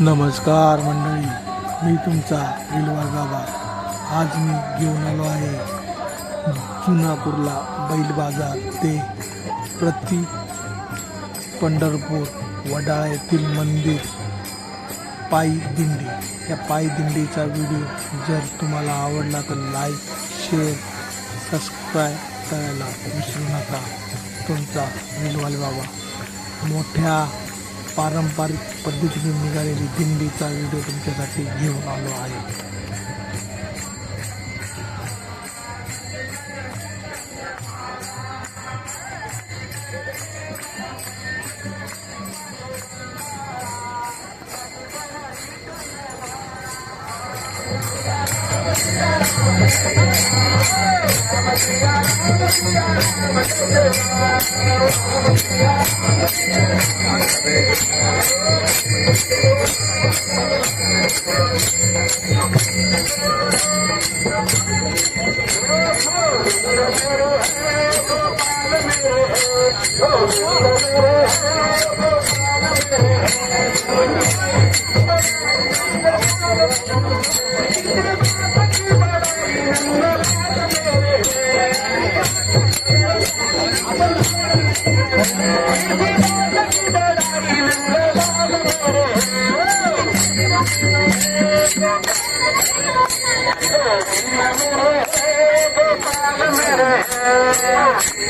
नमस्कार मंडळी मी तुमचा रिलवार गाबा आज मी घेऊन आलो आहे जुनापूरला बैल बाजार ते प्रति पंढरपूर वडाळा येथील मंदिर पायी दिंडी. या पायी दिंडीचा व्हिडिओ जर तुम्हाला आवडला तर लाईक शेअर सबस्क्राईब करायला विसरू नका. तुमचा विलवाल बाबा मोठ्या पारंपरिक पद्धतीने निघालेली दिंडीचा व्हिडिओ तुमच्यासाठी घेऊन आलो आहे. Oh,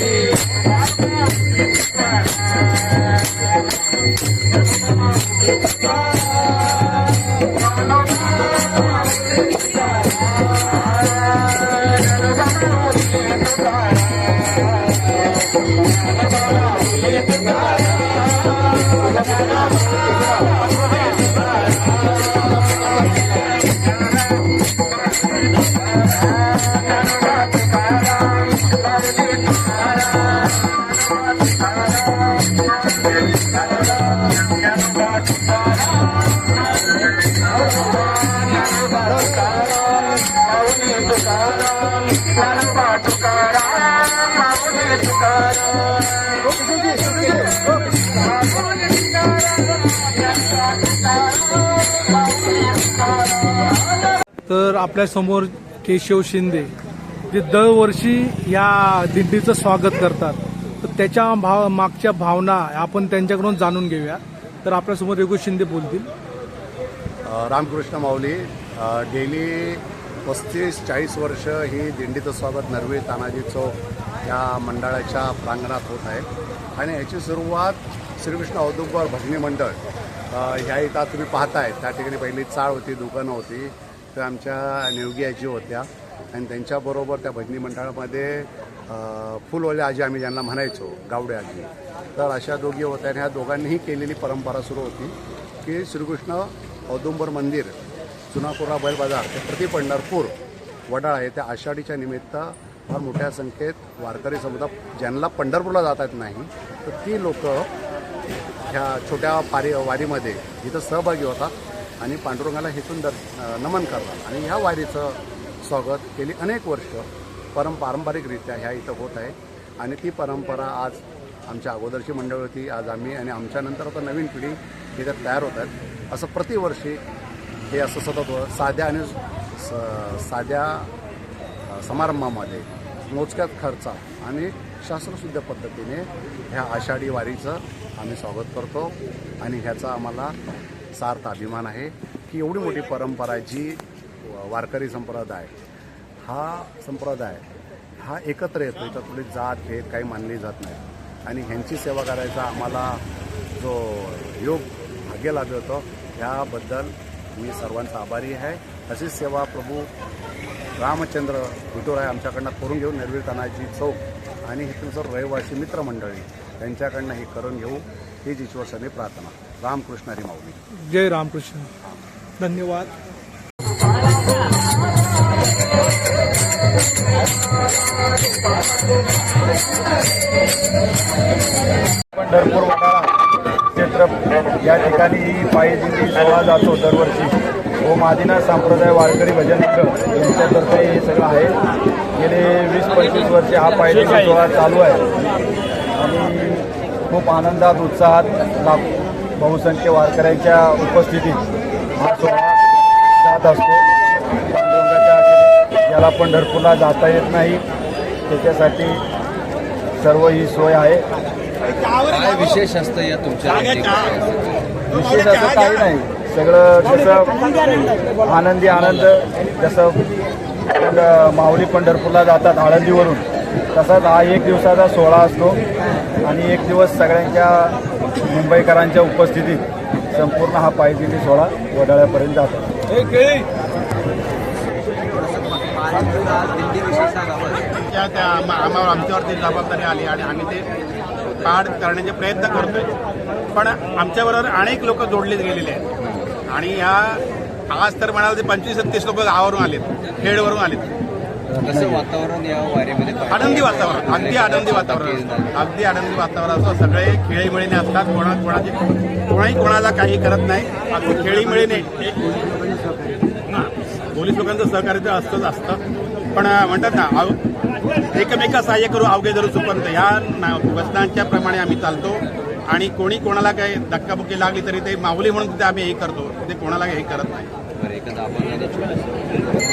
तर आपल्या आपल्यासमोर केशव शिंदे जे दरवर्षी या दिंडीचं स्वागत करतात तर त्याच्या भाव मागच्या भावना आपण त्यांच्याकडून जाणून घेऊया. तर आपल्यासमोर रघु शिंदे बोलतील. रामकृष्ण माऊली गेली पस्तीस चाळीस वर्ष ही दिंडीचं स्वागत नरवी तानाजी चौक या मंडळाच्या प्रांगणात होत आहे. आणि याची सुरुवात श्रीकृष्ण औदुंबर भजनी मंडळ ह्या इथं तुम्ही पाहताय. त्या ठिकाणी पहिली चाळ होती दुकानं होती. तर आमच्या नेवगी आजी होत्या. आणि त्यांच्याबरोबर त्या भजनी मंडळामध्ये फुलवाल्या आजी आम्ही ज्यांना म्हणायचो गावडे आजी. तर अशा दोघी होत्या आणि ह्या दोघांनीही केलेली परंपरा सुरू होती की श्रीकृष्ण औदुंबर मंदिर जुनापुरा बैल बाजार ते प्रति पंढरपूर वडाळा येथे आषाढीच्या निमित्त फार मोठ्या संख्येत वारकरी समुदाय ज्यांना पंढरपूरला जाता येत नाही तर ती लोक ह्या छोट्या पारी वारीमध्ये इथं सहभागी होतात. आणि पांडुरंगाला हेतून दर नमन करतात आणि ह्या वारीचं स्वागत गेली अनेक वर्ष परम पारंपरिकरित्या ह्या इथं होत आहे. आणि ती परंपरा आज आमच्या अगोदरची मंडळ होती आज आम्ही आणि आमच्यानंतर आता नवीन पिढी इथं तयार होत आहेत. असं प्रतिवर्षी हे असं सतत साध्या आणि स- साध्या समारंभामध्ये मोजक्यात खर्चा आणि शास्त्रशुद्ध पद्धतीने ह्या आषाढी वारीचं आम्ही स्वागत करतो. आणि ह्याचा आम्हाला सार्थ अभिमान आहे की एवढी मोठी परंपरा जी वारकरी संप्रदाय हा संप्रदाय हा एकत्र येतो इथं कुठली जात भेद काही मानली जात नाही. आणि ह्यांची सेवा करायचा आम्हाला जो योग भाग्य लाभतो ह्याबद्दल मी सर्वांचा आभारी आहे. तशीच सेवा प्रभू रामचंद्र विठुराय आमच्याकडनं करून घेऊ निर्वीरतानाची चौक आणि हे तुमचं रहिवासी मित्रमंडळी त्यांच्याकडनं हे करून घेऊ. हीच ईश्वरसनी प्रार्थना. रामकृष्ण हरी माऊली. जय रामकृष्ण. धन्यवाद. पंढरपूर वडाळा क्षेत्र. या ठिकाणी ही पायी दिंडी सोहळा जातो दरवर्षी ओम आदिनाथ संप्रदाय वारकरी भजन यांच्यातर्फे हे सगळं आहे. गेले वीस पंचवीस वर्षे हा पायी दिंडी सोहळा चालू आहे. आणि खूप आनंदात उत्साहात लाख बहुसंख्य वारकऱ्यांच्या उपस्थितीत हा सोहळा जात असतो. ज्याला पंढरपूरला जाता येत नाही. त्याच्यासाठी सर्व ही सोय आहे. काय विशेष असतं या तुमच्या? विशेष असं काही नाही. सगळं जसं आनंदी आनंद जसं माऊली पंढरपूरला जातात आळंदीवरून तसाच हा एक दिवसाचा सोहळा असतो. आणि एक दिवस सगळ्यांच्या मुंबईकरांच्या उपस्थितीत संपूर्ण हा पायदिंडी सोहळा वडाळ्यापर्यंत जातो. त्या त्या आम- आम्हाला आमच्यावरती जबाबदारी आली आणि आम्ही ते पार करण्याचे प्रयत्न करतोय. पण आमच्याबरोबर अनेक लोक जोडले गेलेले आहेत. आणि ह्या आज तर म्हणाल ते पंचवीस तीस लोक गावावरून आलेत खेडवरून आलेत. कसं वातावरण या वारीमध्ये? आनंदी वातावरण अगदी आनंदी वातावरण. अगदी आनंदी वातावरण असतं सगळे खेळीमेळीने असतात कोणा कोणाचे कोणाही कोणाला काही करत नाही. अगदी खेळीमेळीने. पोलीस लोकांचं सहकार्य तर असतंच असतं. पण म्हणतात ना एकमेका सहाय्य करू अवघे जरूर सुपंत. या ना- वचनांच्या प्रमाणे आम्ही चालतो. आणि कोणी कोणाला काही धक्काबुक्की लागली तरी ते माऊली म्हणून तिथे आम्ही हे करतो. ते कोणाला हे करत नाही.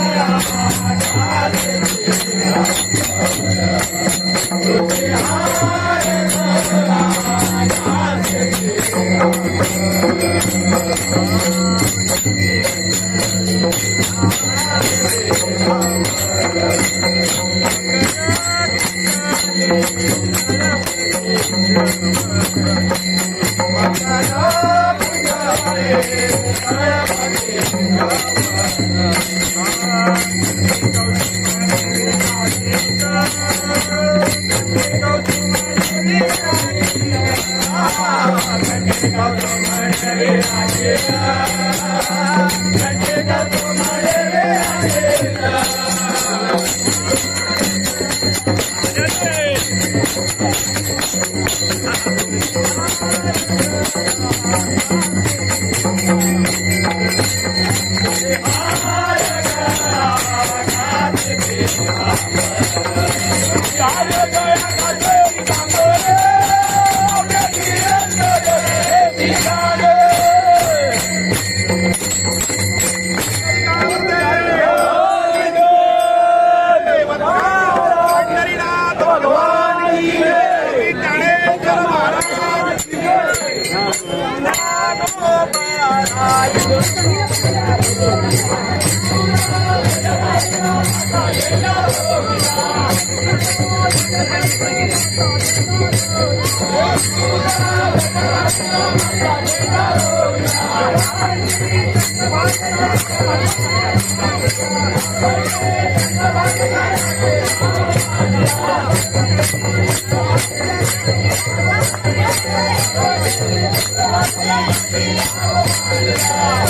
Hallelujah. आपण आणि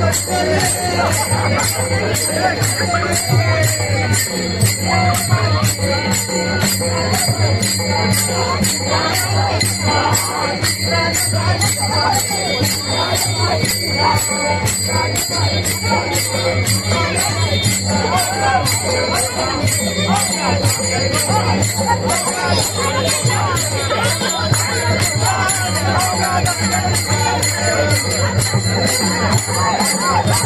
Başka Thank